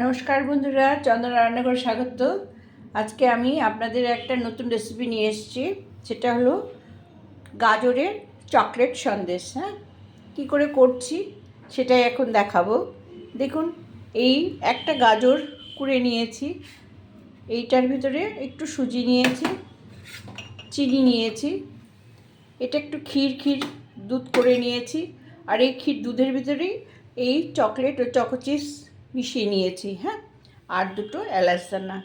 নমস্কার বন্ধুরা, চন্দনা রান্নাঘর স্বাগত। আজকে আমি আপনাদের একটা নতুন রেসিপি নিয়ে এসেছি, সেটা হলো গাজরের চকলেট সন্দেশ হ্যাঁ? কী করে করছি সেটাই এখন দেখাবো। দেখুন, এই একটা গাজর কুড়ে নিয়েছি, এইটার ভিতরে একটু সুজি নিয়েছি, চিনি নিয়েছি, এটা একটু ক্ষীর ক্ষীর দুধ করে নিয়েছি, আর এই ক্ষীর দুধের ভিতরেই এই চকলেট ও চকোচিপস মিশিয়ে নিয়েছি হ্যাঁ? আর দুটো এলাচ দানা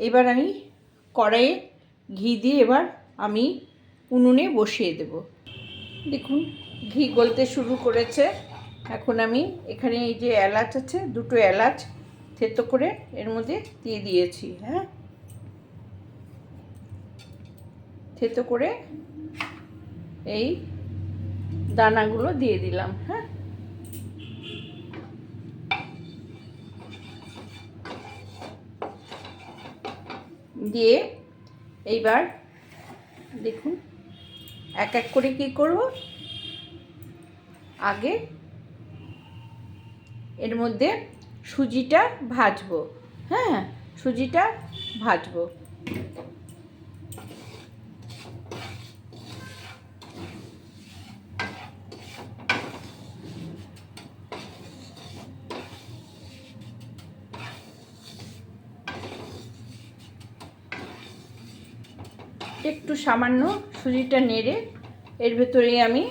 এবার আমি কড়াইয়ে ঘি দিয়ে এবার আমি উনুনে বসিয়ে দেব। দেখুন, ঘি গলতে শুরু করেছে। এখন আমি এখানে এই যে এলাচ আছে, দুটো এলাচ থেতো করে এর মধ্যে দিয়ে দিয়েছি হ্যাঁ? থেতো করে এই দানাগুলো দিয়ে দিলাম হ্যাঁ? দিয়ে এইবার দেখুন, এক এক করে কি করব? আগে এর মধ্যে সুজিটা ভাজবো। হ্যাঁ সুজিটা ভাজবো। একটু সামান্য সুজিটা নেড়ে এর ভেতরেই আমি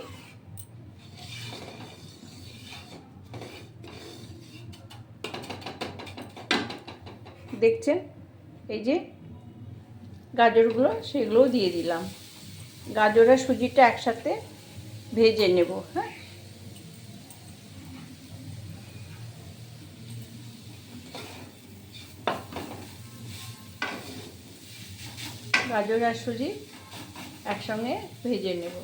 দেখছেন? এই যে গাজরগুলো, সেগুলোও দিয়ে দিলাম। গাজর আর সুজিটা একসাথে ভেজে নেব হ্যাঁ? গাজর আর সুজি একসঙ্গে ভেজে নেব।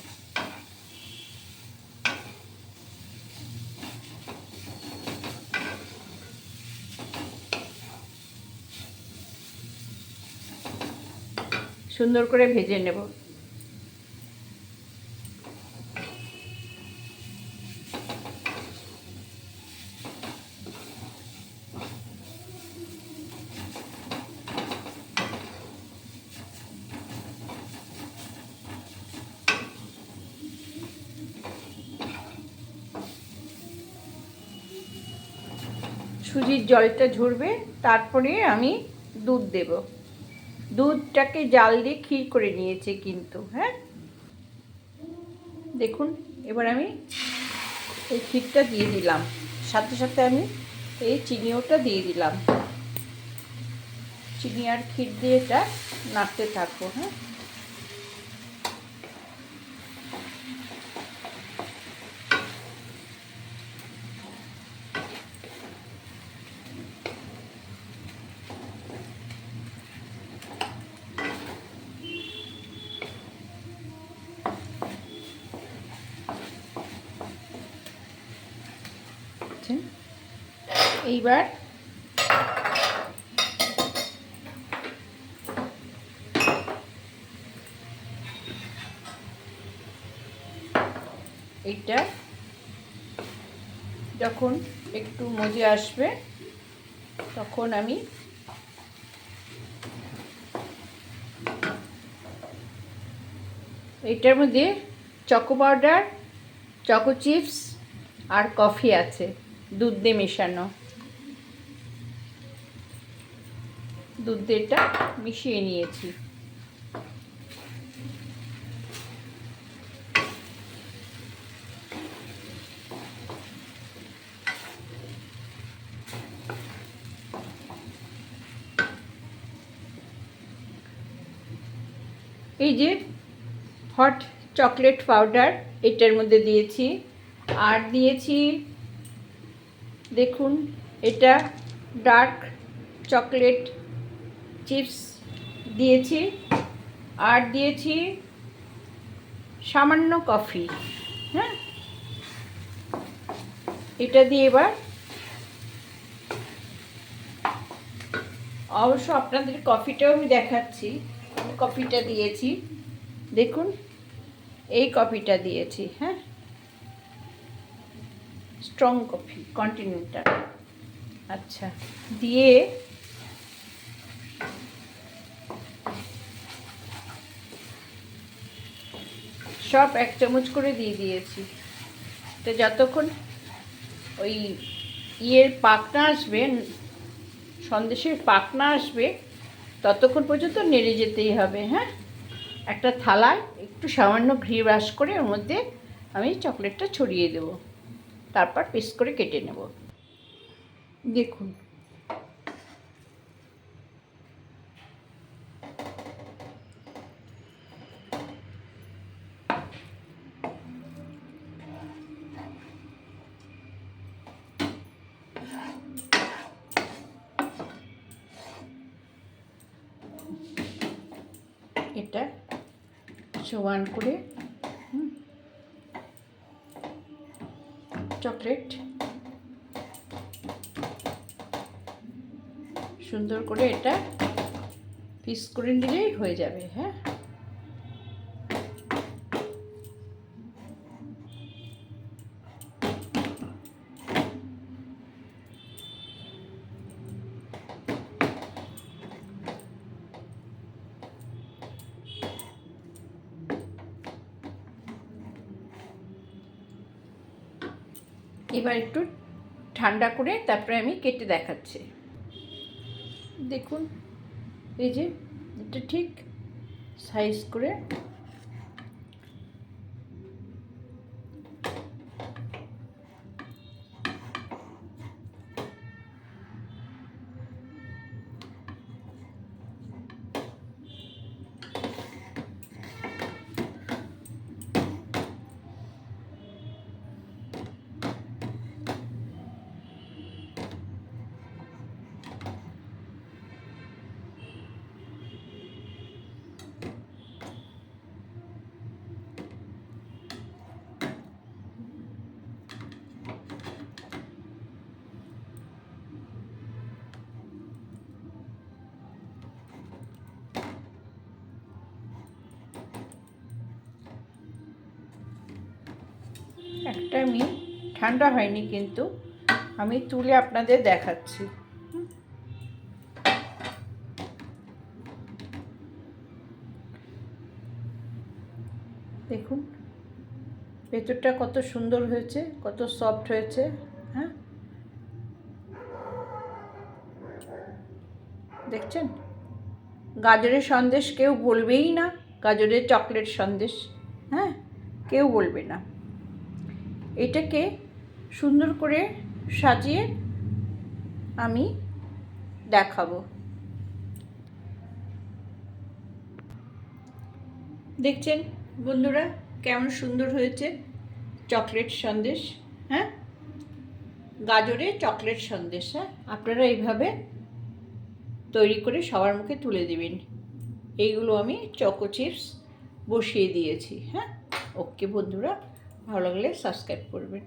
সুন্দর করে ভেজে নেব। সুজির জলটা ঝরবে, তারপরে আমি দুধ দেব। দুধটাকে জাল দিয়ে ক্ষীর করে নিয়েছে কিন্তু হ্যাঁ? দেখুন, এবার আমি এই ক্ষীরটা দিয়ে দিলাম। সাথে সাথে আমি এই চিনিওটা দিয়ে দিলাম। চিনি আর ক্ষীর দিয়ে এটা নাড়তে থাকব হ্যাঁ? পাচ্ছেন এইবার এইটা যখন একটু মজে আসবে, তখন আমি এইটার মধ্যে চকো পাউডার চকো চিপস আর কফি আছে। দুধ দিয়ে মেশানো। দুধ দিয়েটা মিশিয়ে নিয়েছি। এই যে হট চকলেট পাউডার এটার মধ্যে দিয়েছি। আর দিয়েছি দেখুন, এটা ডার্ক চকলেট চিপস দিয়েছি। আর দিয়েছি সামান্য কফি হ্যাঁ? এটা দিয়ে এবার অবশ্য আপনাদের কফিটাও আমি দেখাচ্ছি। কফিটা দিয়েছি। দেখুন, এই কফিটা দিয়েছি হ্যাঁ? স্ট্রং কফি কন্টিনেন্টাল আচ্ছা। দিয়ে সব এক চামচ করে দিয়ে দিয়েছি। তো যতক্ষণ ওই ইয়ের পাকনা আসবে সন্দেশের পাকনা আসবে ততক্ষণ পর্যন্ত নেড়ে যেতেই হবে হ্যাঁ? একটা থালায় একটু সামান্য ঘি ব্রাশ করে ওর মধ্যে আমি চকলেটটা ছড়িয়ে দেব। তারপর পিস করে কেটে নেব। দেখুন। এটা সমান করে চকলেট। সুন্দর করে এটা পিস করে নিলেই হয়ে যাবে হ্যাঁ? এবার একটু ঠান্ডা করে তারপরে আমি কেটে দেখাচ্ছি। দেখুন, এই যে এটা ঠিক সাইজ করে একটা আমি ঠান্ডা হয়নি কিন্তু আমি তুলে আপনাদের দেখাচ্ছি। দেখুন, ভেতরটা কত সুন্দর হয়েছে, কত সফট হয়েছে হ্যাঁ? দেখছেন? গাজরের সন্দেশ কেউ বলবেই না, গাজরের চকলেট সন্দেশ হ্যাঁ? কেউ বলবে না। এটাকে সুন্দর করে সাজিয়ে আমি দেখাবো। দেখছেন বন্ধুরা কেমন সুন্দর হয়েছে চকলেট সন্দেশ হ্যাঁ? গাজরে চকলেট সন্দেশ হ্যাঁ? আপনারা এইভাবে তৈরি করে সবার মুখে তুলে দেবেন। এইগুলো আমি চকো চিপস বসিয়ে দিয়েছি হ্যাঁ? ওকে বন্ধুরা। ভালো লাগলে সাবস্ক্রাইব করবেন।